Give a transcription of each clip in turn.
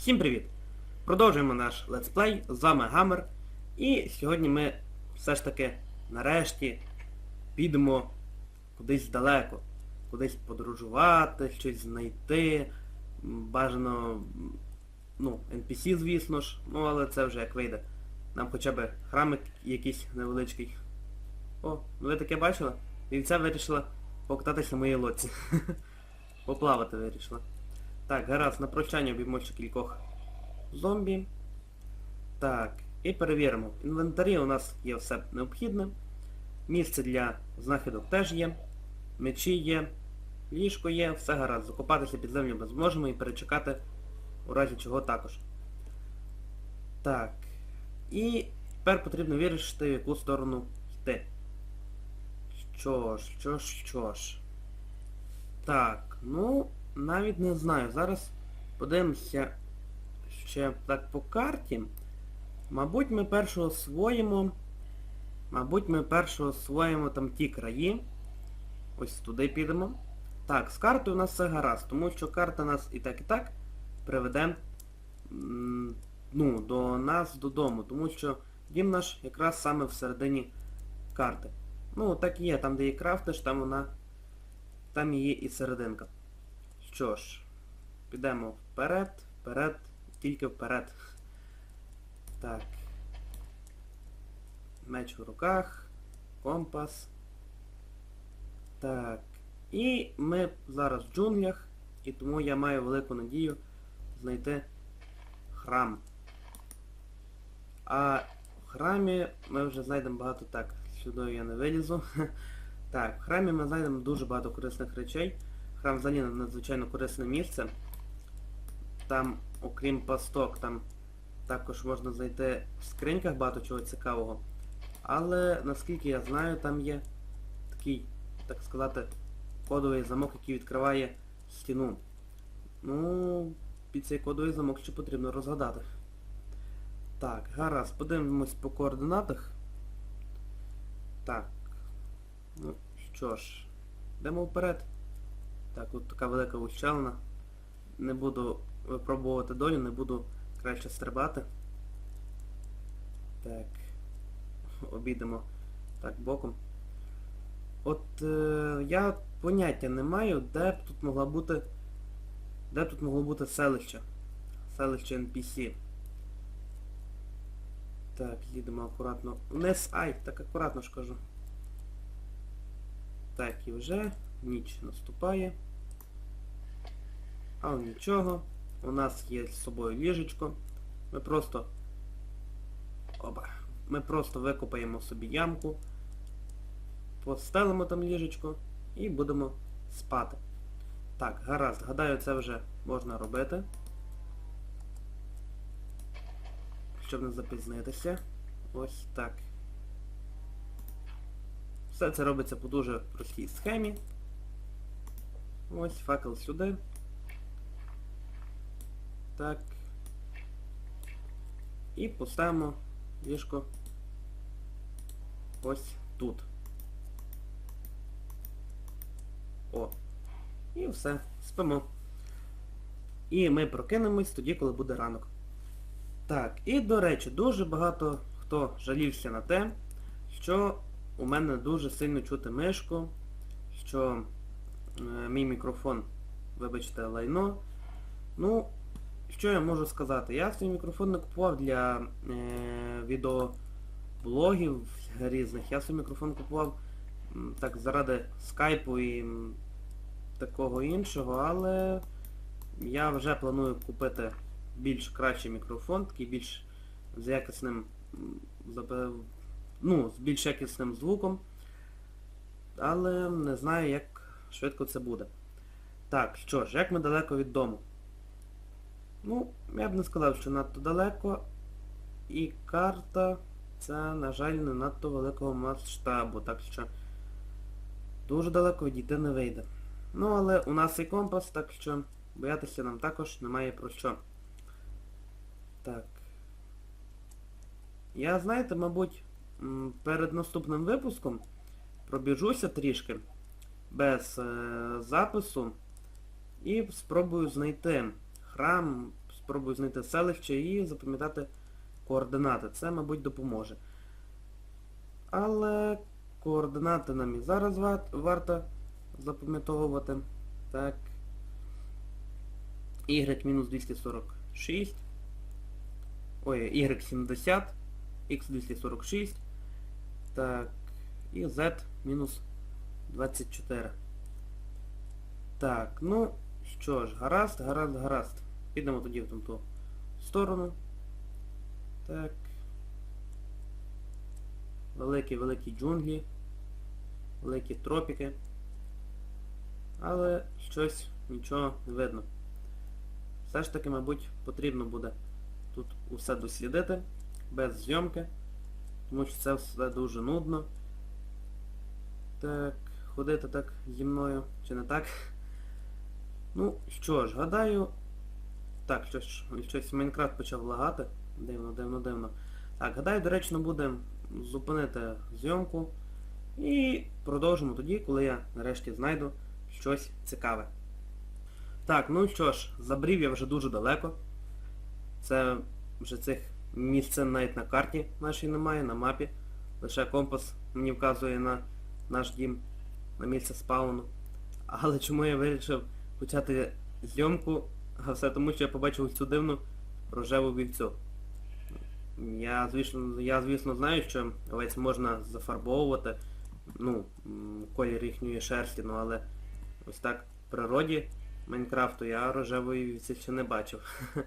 Всім привіт! Продовжуємо наш летсплей, з вами Гаммер. І сьогодні ми все ж таки нарешті підемо кудись далеко. Кудись подорожувати, щось знайти. Бажано, ну, NPC, звісно ж, ну але це вже як вийде. Нам хоча б храмик якийсь невеличкий. О, ну ви таке бачили? Вівця вирішила покататися на моїй лодці. Поплавати вирішила. Так, гаразд, на прощання обіймо ще кількох зомбі. Так, і перевіримо. В інвентарі у нас є все необхідне. Місце для знахідок теж є. Мечі є. Ліжко є, все гаразд. Закопатися під землю ми зможемо і перечекати у разі чого також. Так. І тепер потрібно вирішити, в яку сторону йти. Що ж, що ж, що ж. Так, ну, навіть не знаю. Зараз подивимося ще так по карті. Мабуть, ми першого освоїмо. Мабуть, ми першого освоїмо там ті краї. Ось туди підемо. Так, з картою у нас все гаразд, тому що карта нас і так і так приведе ну, до нас додому, тому що дім наш якраз саме всередині карти. Ну, так і є, там де є крафтиш, там вона. Там є і серединка. Що ж, підемо вперед, вперед, тільки вперед. Так. Меч в руках, компас. Так. І ми зараз в джунглях, і тому я маю велику надію знайти храм. А в храмі ми вже знайдемо багато так, сюди я не вилізу. Так, в храмі ми знайдемо дуже багато корисних речей. Храм взагалі надзвичайно корисне місце. Там, окрім пасток, там також можна знайти в скриньках багато чого цікавого. Але, наскільки я знаю, там є такий, так сказати, кодовий замок, який відкриває стіну. Ну, під цей кодовий замок ще потрібно розгадати. Так, гаразд, подивимось по координатах. Так. Ну, що ж, йдемо вперед. Так, от така велика ущелина. Не буду випробувати долю, не буду краще стрибати. Так. Обійдемо так боком. От е, я поняття не маю, де б тут могла бути. Де тут могло бути селище. Селище NPC. Так, їдемо акуратно. Вниз, ай, так акуратно ж кажу. Так, і вже ніч наступає. А нічого. У нас є з собою ліжечко. Ми просто... Оба. Ми просто викопаємо собі ямку, постелимо там ліжечко і будемо спати. Так, гаразд, гадаю, це вже можна робити. Щоб не запізнитися. Ось так. Все це робиться по дуже простій схемі. Ось факел сюди. Так. І поставимо ліжко ось тут. О. І все. Спимо. І ми прокинемось тоді, коли буде ранок. Так, і до речі, дуже багато хто жалівся на те, що у мене дуже сильно чути мишку, що мій мікрофон, вибачте, лайно. Ну, що я можу сказати? Я свій мікрофон не купував для е, відеоблогів різних. Я свій мікрофон купував так заради скайпу і такого іншого, але я вже планую купити більш кращий мікрофон, такий більш з якісним ну, з більш якісним звуком. Але не знаю, як швидко це буде. Так, що ж, як ми далеко від дому? Ну, я б не сказав, що надто далеко. І карта це, на жаль, не надто великого масштабу, так що дуже далеко відійти не вийде. Ну, але у нас є компас, так що боятися нам також немає про що. Так. Я, знаєте, мабуть, перед наступним випуском пробіжуся трішки без е, запису і спробую знайти храм, спробую знайти селище і запам'ятати координати. Це, мабуть, допоможе. Але координати нам і зараз варто запам'ятовувати. Так. Y-246. Ой, Y 70. X 246. Так. І Z мінус 24. Так, ну що ж, гаразд, гаразд, гаразд. Підемо тоді в ту сторону. Так. Великі-великі джунглі. Великі тропіки. Але щось нічого не видно. Все ж таки, мабуть, потрібно буде тут усе дослідити без зйомки. Тому що це все дуже нудно. Так, ходити так зі мною, чи не так? Ну, що ж, гадаю... Так, щось, щось Майнкрафт почав лагати. Дивно, дивно, дивно. Так, гадаю, доречно буде зупинити зйомку. І продовжимо тоді, коли я нарешті знайду щось цікаве. Так, ну що ж, забрів я вже дуже далеко. Це вже цих місцин навіть на карті нашій немає, на мапі. Лише компас мені вказує на наш дім, на місце спауну. Але чому я вирішив почати зйомку? А все тому, що я побачив цю дивну рожеву вівцю. Я, звісно, я, звісно, знаю, що овець можна зафарбовувати, ну, колір їхньої шерсті, ну але ось так в природі Майнкрафту я рожевої вівці ще не бачив.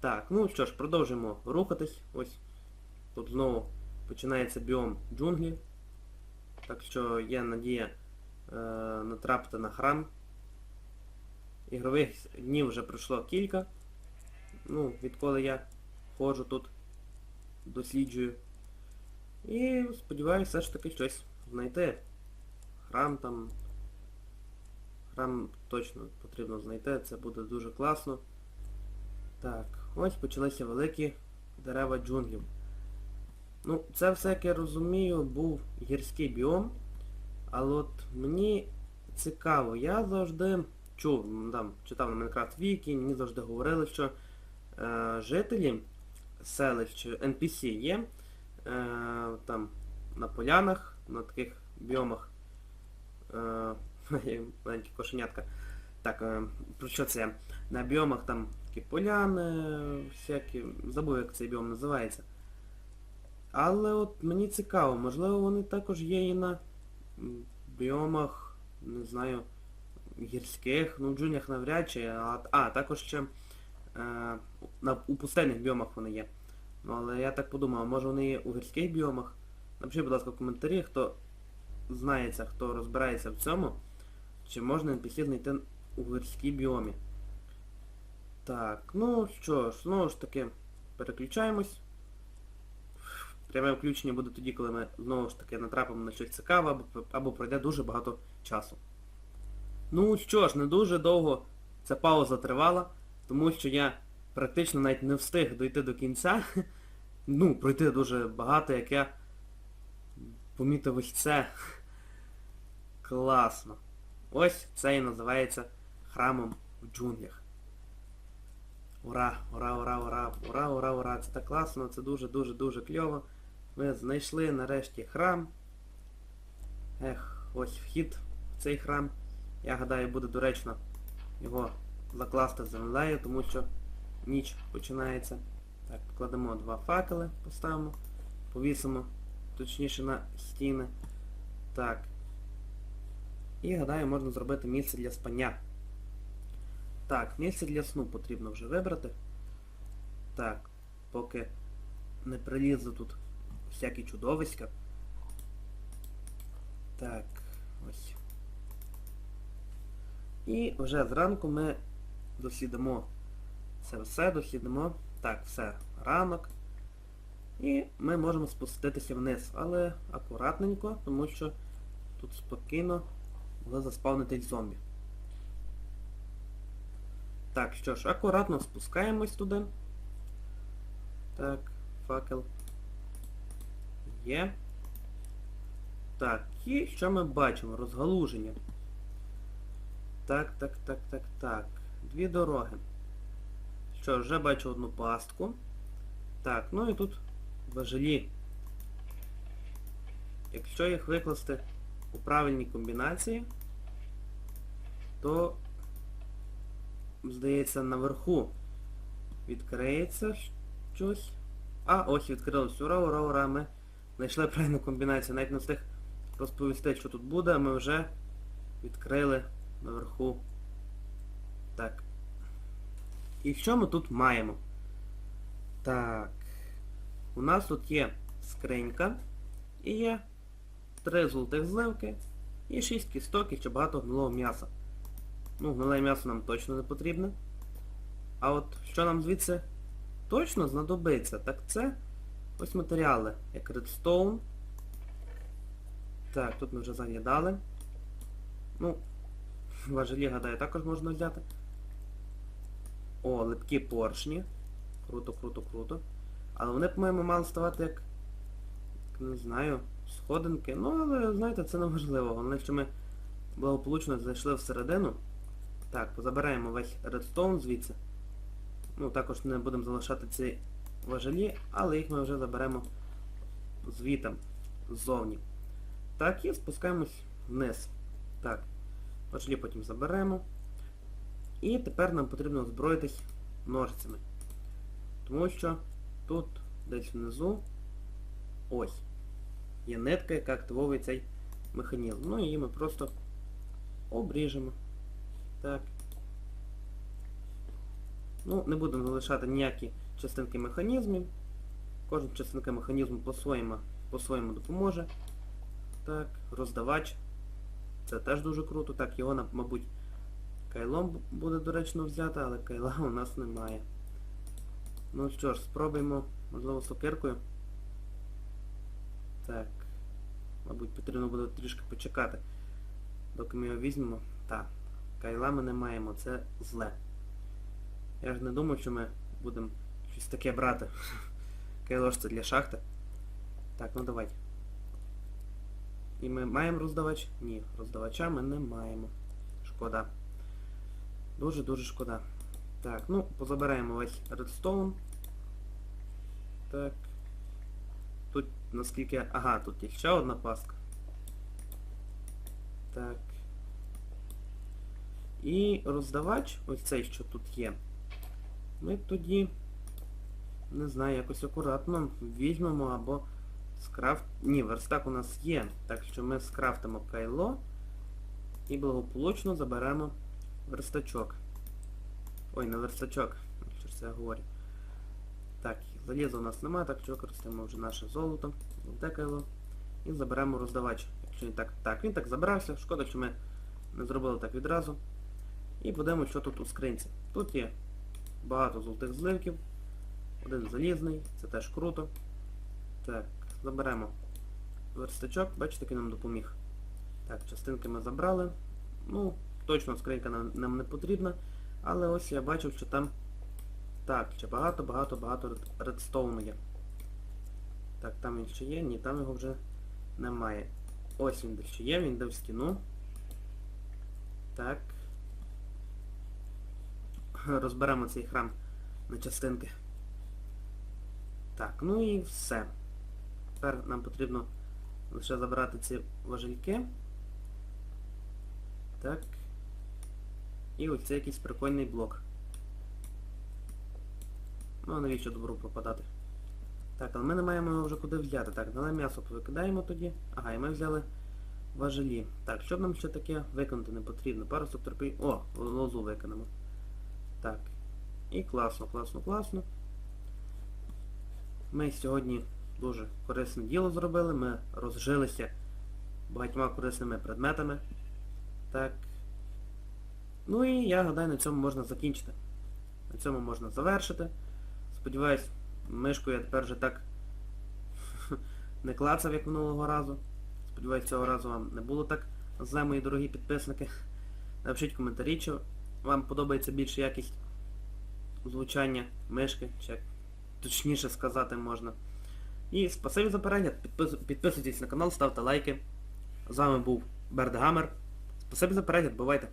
Так, ну що ж, продовжуємо рухатись. Ось тут знову починається біом джунглі. Так що є надія е, натрапити на храм. Ігрових днів вже пройшло кілька. Ну, відколи я ходжу тут, досліджую. І сподіваюся все ж таки щось знайти. Храм там. Храм точно потрібно знайти, це буде дуже класно. Так, ось почалися великі дерева джунглів. Ну, це все, як я розумію, був гірський біом. Але от мені цікаво, я завжди чув, там, читав на Minecraft Wiki, мені завжди говорили, що е, жителі селищ NPC є е, там на полянах, на таких біомах. Е, маленькі кошенятка. Так, е, про що це? На біомах там такі поляни, всякі. Забув, як цей біом називається. Але от мені цікаво, можливо вони також є і на біомах, не знаю, гірських, ну в джунглях навряд чи, а, а також ще е, на, у пустельних біомах вони є. Ну але я так подумав, може вони є у гірських біомах? Напишіть, будь ласка, в коментарі, хто знається, хто розбирається в цьому, чи можна NPC знайти у гірській біомі. Так, ну що ж, знову ж таки, переключаємось. Пряме включення буде тоді, коли ми знову ж таки натрапимо на щось цікаве, або, або пройде дуже багато часу. Ну що ж, не дуже довго ця пауза тривала, тому що я практично навіть не встиг дойти до кінця. Ну, пройти дуже багато, як я помітив ось це. Класно. Ось це і називається храмом в джунглях. Ура, ура, ура, ура, ура, ура, ура. Це так класно, це дуже-дуже-дуже кльово. Ми знайшли нарешті храм. Ех, ось вхід в цей храм. Я гадаю, буде доречно його закласти землею, тому що ніч починається. Так, покладемо два факели, поставимо, повісимо, точніше на стіни. Так. І гадаю, можна зробити місце для спання. Так, місце для сну потрібно вже вибрати. Так, поки не прилізли тут всякі чудовиська. Так, ось. І вже зранку ми дослідимо це все, дослідимо. Так, все, ранок. І ми можемо спуститися вниз, але акуратненько, тому що тут спокійно могли заспавнитись зомбі. Так, що ж, акуратно спускаємось туди. Так, факел. Є. Так, і що ми бачимо? Розгалуження. Так, так, так, так, так. Дві дороги. Що вже бачу одну пастку. Так, ну і тут важелі. Якщо їх викласти у правильній комбінації, то, здається, наверху відкриється щось. А, ось відкрилось. Ура, ура, ура, ми знайшли правильну комбінацію. Навіть не встиг розповісти, що тут буде, ми вже відкрили наверху. Так. І що ми тут маємо? Так. У нас тут є скринька і є три золотих зливки і шість кісток і ще багато гнилого м'яса. Ну, гниле м'ясо нам точно не потрібне. А от що нам звідси точно знадобиться, так це ось матеріали, як редстоун. Так, тут ми вже заглядали. Ну, важелі, гадаю, також можна взяти. О, липкі поршні. Круто, круто, круто. Але вони, по-моєму, мали ставати як... не знаю, сходинки. Ну, але, знаєте, це не важливо. Головне, що ми благополучно зайшли всередину. Так, забираємо весь редстоун звідси. Ну, також не будемо залишати ці важелі, але їх ми вже заберемо звітом, ззовні. Так, і спускаємось вниз. Так, важелі потім заберемо. І тепер нам потрібно озброїтись ножицями. Тому що тут, десь внизу, ось, є нитка, яка активовує цей механізм. Ну і ми просто обріжемо. Так. Ну, не будемо залишати ніякі частинки механізмів. Кожна частинка механізму по-своєму по-своєму допоможе. Так, роздавач. Це теж дуже круто. Так, його, мабуть, кайлом буде доречно взяти, але кайла у нас немає. Ну що ж, спробуємо, можливо, сокиркою. Так. Мабуть, потрібно буде трішки почекати. Доки ми його візьмемо. Так, кайла ми не маємо, це зле. Я ж не думав, що ми будемо щось таке брати. Кайло це для шахти. Так, ну давай. І ми маємо роздавач? Ні, роздавача ми не маємо. Шкода. Дуже-дуже шкода. Так, ну, позабираємо весь редстоун. Так. Тут наскільки... Ага, тут є ще одна пастка. Так. І роздавач, ось цей, що тут є. Ми тоді, не знаю, якось акуратно візьмемо або скрафт... Ні, верстак у нас є. Так що ми скрафтимо кайло і благополучно заберемо верстачок. Ой, не верстачок, що ж це я говорю. Так, заліза у нас немає, так що використаємо вже наше золото, золоте кайло. І заберемо роздавач. Якщо він так... Так, він так забрався, шкода, що ми не зробили так відразу. І подивимося, що тут у скринці. Тут є багато золотих зливків. Один залізний, це теж круто. Так, заберемо верстачок, бачите, який нам допоміг. Так, частинки ми забрали. Ну, точно скринька нам, нам не потрібна. Але ось я бачив, що там... Так, ще багато-багато-багато редстоуну є. Так, там він ще є, ні, там його вже немає. Ось він де ще є, він йде в стіну. Так. Розберемо цей храм на частинки. Так, ну і все. Тепер нам потрібно лише забрати ці важельки. Так. І ось це якийсь прикольний блок. Ну а навіщо добру пропадати? Так, але ми не маємо його вже куди взяти. Так, дали м'ясо повикидаємо тоді. Ага, і ми взяли важелі. Так, що нам ще таке виконати не потрібно? Пару терпі... О, лозу виконемо. Так. І класно, класно, класно. Ми сьогодні дуже корисне діло зробили. Ми розжилися багатьма корисними предметами. Так. Ну і я гадаю, на цьому можна закінчити. На цьому можна завершити. Сподіваюсь, мишку я тепер вже так не клацав, як минулого разу. Сподіваюсь, цього разу вам не було так зле, мої дорогі підписники. Напишіть коментарі, чи вам подобається більше якість звучання мишки, чи точніше сказати можна. І спасибі за перегляд. Підписуйтесь на канал, ставте лайки. З вами був Бердгамер. Спасибі за перегляд, бувайте!